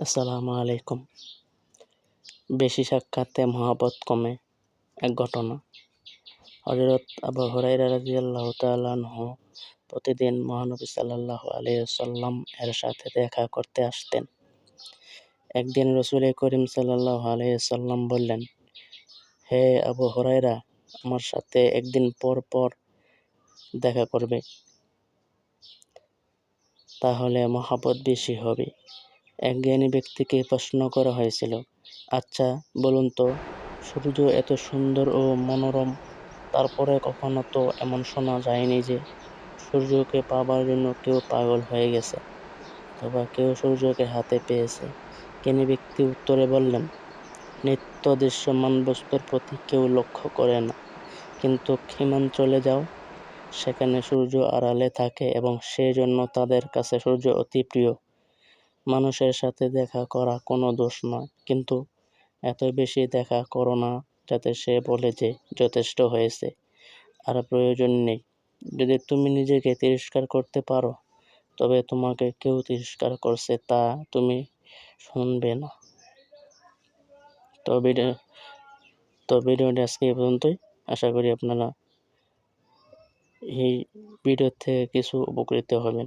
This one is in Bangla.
আসসালামু আলাইকুম। বেশি সাক্ষাতে মহাবত কমে এক ঘটনা। হজরত আবু হুরাইরা রাদিয়াল্লাহু তাআলা আনহু প্রতিদিন মহানবী সাল্লাল্লাহু আলাইহি সাল্লাম এর সাথে দেখা করতে আসতেন। একদিন রসুল করিম সাল্লাল্লাহু আলাইহি সাল্লাম বললেন, হে আবু হরাইরা আমার সাথে একদিন পর পর দেখা করবে। তাহলে মহাবত বেশি হবে। এক জ্ঞানী ব্যক্তিকে প্রশ্ন করা হয়েছিল আচ্ছা বলুন তো, সূর্য এত সুন্দর ও মনোরম, তারপরে কখনো তো এমন শোনা যায়নি যে সূর্যকে পাবার জন্য কেউ পাগল হয়ে গেছে অথবা কেউ সূর্যকে হাতে পেয়েছে। জ্ঞানী ব্যক্তি উত্তরে বললেন, নিত্য দৃশ্যমান বস্তুর প্রতি কেউ লক্ষ্য করে না। কিন্তু হিমাঞ্চলে যাও, সেখানে সূর্য আড়ালে থাকে এবং সেই জন্য তাদের কাছে সূর্য অতি প্রিয়। মানুষের সাথে দেখা করা কোনো দোষ নয়। কিন্তু এত বেশি দেখা করো না যাতে সে বলে যে যথেষ্ট হয়েছে। আর প্রয়োজন নেই। যদি তুমি নিজেকে তিরস্কার করতে পারো, তবে তোমাকে কেউ তিরস্কার করছে তা তুমি শুনবে না। তো ভিডিও, তো ভিডিওটি আজকে এই পর্যন্তই। আশা করি আপনারা এই ভিডিও থেকে কিছু উপকৃত হবেন।